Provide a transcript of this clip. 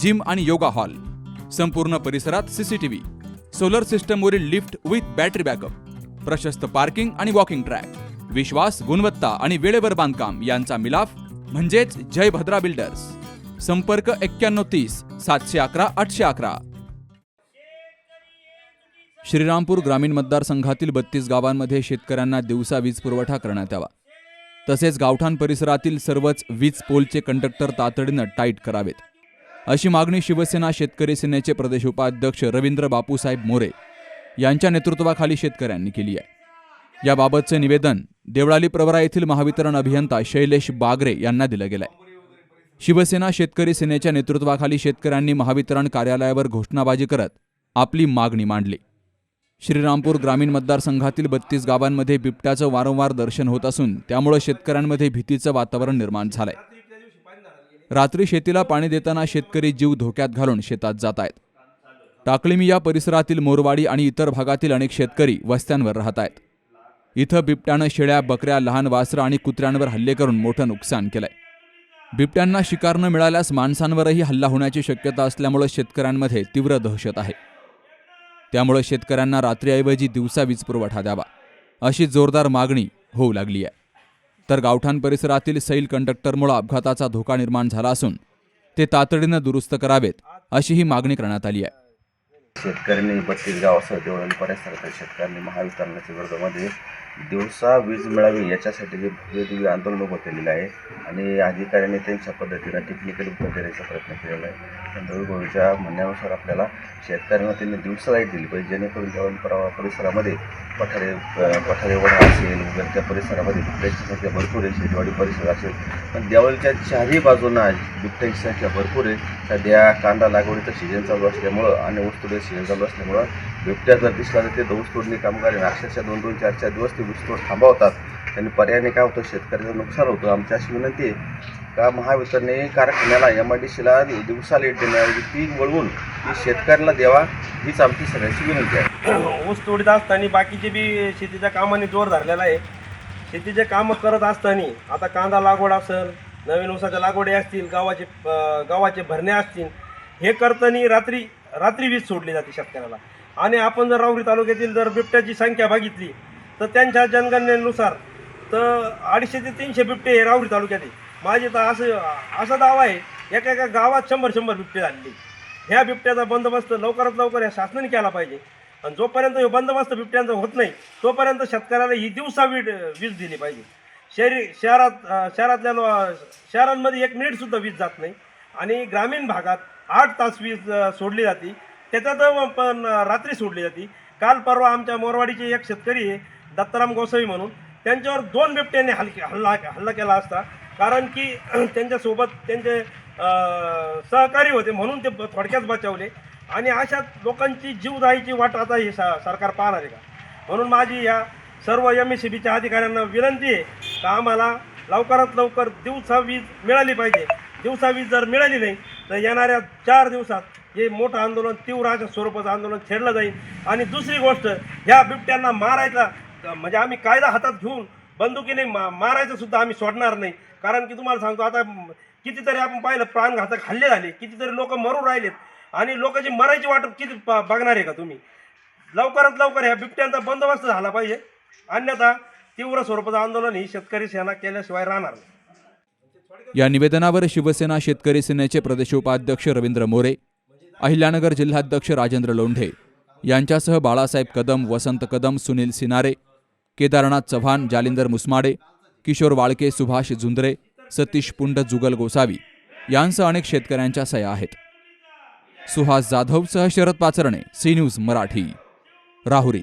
Gym आणि yoga hall. संपूर्ण परिसरात सीसीटीव्ही सोलर सिस्टमवरील लिफ्ट विथ बॅटरी बॅकअप प्रशस्त पार्किंग आणि वॉकिंग ट्रॅक विश्वास गुणवत्ता आणि वेळेवर बांधकाम यांचा मिलाफ म्हणजेच जय भद्रा बिल्डर्स संपर्क एक्क्याण्णव तीस सातशे अकरा आठशे अकरा. श्रीरामपूर ग्रामीण मतदारसंघातील बत्तीस गावांमध्ये शेतकऱ्यांना दिवसा वीज पुरवठा करण्यात यावा. तसेच गावठाण परिसरातील सर्वच वीज पोलचे कंडक्टर तातडीनं टाईट करावेत. अशी मागणी शिवसेना शेतकरी सेनेचे प्रदेश उपाध्यक्ष रवींद्र बापूसाहेब मोरे यांच्या नेतृत्वाखाली शेतकऱ्यांनी केली आहे. याबाबतचे निवेदन देवळाली प्रवरा येथील महावितरण अभियंता शैलेश बागरे यांना दिलं गेलंय. शिवसेना शेतकरी सेनेच्या नेतृत्वाखाली शेतकऱ्यांनी महावितरण कार्यालयावर घोषणाबाजी करत आपली मागणी मांडली. श्रीरामपूर ग्रामीण मतदारसंघातील बत्तीस गावांमध्ये बिबट्याचं वारंवार दर्शन होत असून त्यामुळे शेतकऱ्यांमध्ये भीतीचं वातावरण निर्माण झालंय. रात्री शेतीला पाणी देताना शेतकरी जीव धोक्यात घालून शेतात जात आहेत. टाकळीमी या परिसरातील मोरवाडी आणि इतर भागातील अनेक शेतकरी वस्त्यांवर राहत आहेत. इथं बिबट्यानं शेळ्या बकऱ्या लहान वासरं आणि कुत्र्यांवर हल्ले करून मोठं नुकसान केलंय. बिबट्यांना शिकार न मिळाल्यास माणसांवरही हल्ला होण्याची शक्यता असल्यामुळे शेतकऱ्यांमध्ये तीव्र दहशत आहे. त्यामुळे शेतकऱ्यांना रात्रीऐवजी दिवसा वीज पुरवठा द्यावा. अशी जोरदार मागणी होऊ लागली आहे. तर गावठाण परिसरातील सैल कंडक्टरमुळे अपघाताचा धोका निर्माण झाला असून ते तातडीनं दुरुस्त करावेत अशी ही मागणी करण्यात आली आहे. शेतकऱ्यांनी बत्तीस गावासह देवळण परिसरातील शेतकऱ्यांनी महावितरणाच्या विरोधामध्ये दिवसा वीज मिळावी याच्यासाठी हे भव्य दिव्य आंदोलन उभं केलेलं आहे. आणि अधिकाऱ्यांनी त्यांच्या पद्धतीनं टेक्निकल उत्तर देण्याचा प्रयत्न केलेला आहे. पण दळूभाऊच्या म्हणण्यानुसार आपल्याला शेतकऱ्यांना त्यांनी दिवसा लाइट दिली पाहिजे जेणेकरून देवळण परा परिसरामध्ये पठारे पठारे वडा असेल वगैरे त्या परिसरामध्ये बिबट्यांची संख्या भरपूर आहे शेतवाडी परिसर असेल. पण देवळच्या चारही बाजूंना बिबट्यांची संख्या भरपूर आहे. सध्या कांदा लागवडीचं सीझन चालू असल्यामुळं आणि ऊसतोडीचं सीझन चालू असल्यामुळं बिबट्या जर दिसला तर ते ऊसतोडणी कामगार आहे. अक्षरशः दोन दोन चार चार दिवस ते ऊसतोड थांबवतात. आणि पर्यायाने काय होतं? शेतकऱ्याचं नुकसान होतं. आमची अशी विनंती आहे का महावितरणे कारखान्याला एम आय डी सीला दिवसा लेट देण्याऐवजी ती वळवून ती शेतकऱ्याला द्यावा हीच आमची सगळ्याची विनंती आहे. ऊस तोडीत असताना बाकीचे बी शेतीच्या कामाने जोर धरलेला आहे. शेतीचे कामं करत असताना आता कांदा लागवड असेल नवीन ऊसाच्या लागवडी असतील गावाचे गावाचे भरणे असतील हे करताना रात्री रात्री वीज सोडली जाते शेतकऱ्याला. आणि आपण जर राऊरी तालुक्यातील जर बिबट्याची संख्या बघितली तर त्यांच्या जनगणनेनुसार तर अडीचशे ते तीनशे बिबटे हे राऊरी तालुक्यात आहे. माझे तर असं असा दावा आहे एका एका गावात शंभर शंभर बिबटे झालेले ह्या बिबट्याचा बंदोबस्त लवकरात लवकर या शासनाने केला पाहिजे. आणि जोपर्यंत हे बंदोबस्त बिबट्यांचा होत नाही तोपर्यंत शेतकऱ्याला ही दिवसा वीज वीज दिली पाहिजे. शहरी शहरात शहरातल्या शहरांमध्ये एक मिनिटसुद्धा वीज जात नाही. आणि ग्रामीण भागात आठ तास वीज सोडली जाते. त्याच्यात पण रात्री सोडली जाते. काल परवा आमच्या मोरवाडीचे एक शेतकरी आहे दत्ताराम गोसावी म्हणून त्यांच्यावर दोन बिबट्यांनी हल्के हल्ला हल्ला केला असता. कारण की त्यांच्यासोबत त्यांचे सहकारी होते म्हणून ते थोडक्यात बचावले. आणि अशा लोकांची जीवदायीची वाट आता हे सा सरकार पाहणार आहे का? म्हणून माझी या सर्व एम एस सी बीच्या अधिकाऱ्यांना विनंती आहे का आम्हाला लवकरात लवकर दिवसा वीज मिळाली पाहिजे. दिवसा वीज जर मिळाली नाही तर येणाऱ्या चार दिवसात हे मोठं आंदोलन तीव्र अशा स्वरूपाचं आंदोलन छेडलं जाईल. आणि दुसरी गोष्ट ह्या बिबट्यांना मारायचा म्हणजे आम्ही कायदा हातात घेऊन बंदुकीने मा मारायचं सुद्धा आम्ही सोडणार नाही. कारण की तुम्हाला सांगतो आता कितीतरी आपण पाहिलं प्राणघातक हल्ले झाले कितीतरी लोक मरून राहिलेत. आणि लोकांची मरायची वाट किती बघणार आहे का तुम्ही? लवकरात लवकर ह्या बिबट्यांचा बंदोबस्त झाला पाहिजे. अन्यथा तीव्र स्वरूपाचं आंदोलन ही शेतकरी सेना केल्याशिवाय राहणार नाही. या निवेदनावर शिवसेना शेतकरी सेनेचे प्रदेश उपाध्यक्ष रवींद्र मोरे अहिल्यानगर जिल्हाध्यक्ष राजेंद्र लोंढे यांच्यासह बाळासाहेब कदम वसंत कदम सुनील सिनारे केदारनाथ चव्हाण जालिंदर मुसमाडे किशोर वाळके सुभाष झुंदरे सतीश पुंड जुगल गोसावी यांसह अनेक शेतकऱ्यांच्या सया आहेत. Suhas जाधवसह Sharad Pacharne C news Marathi Rahuri.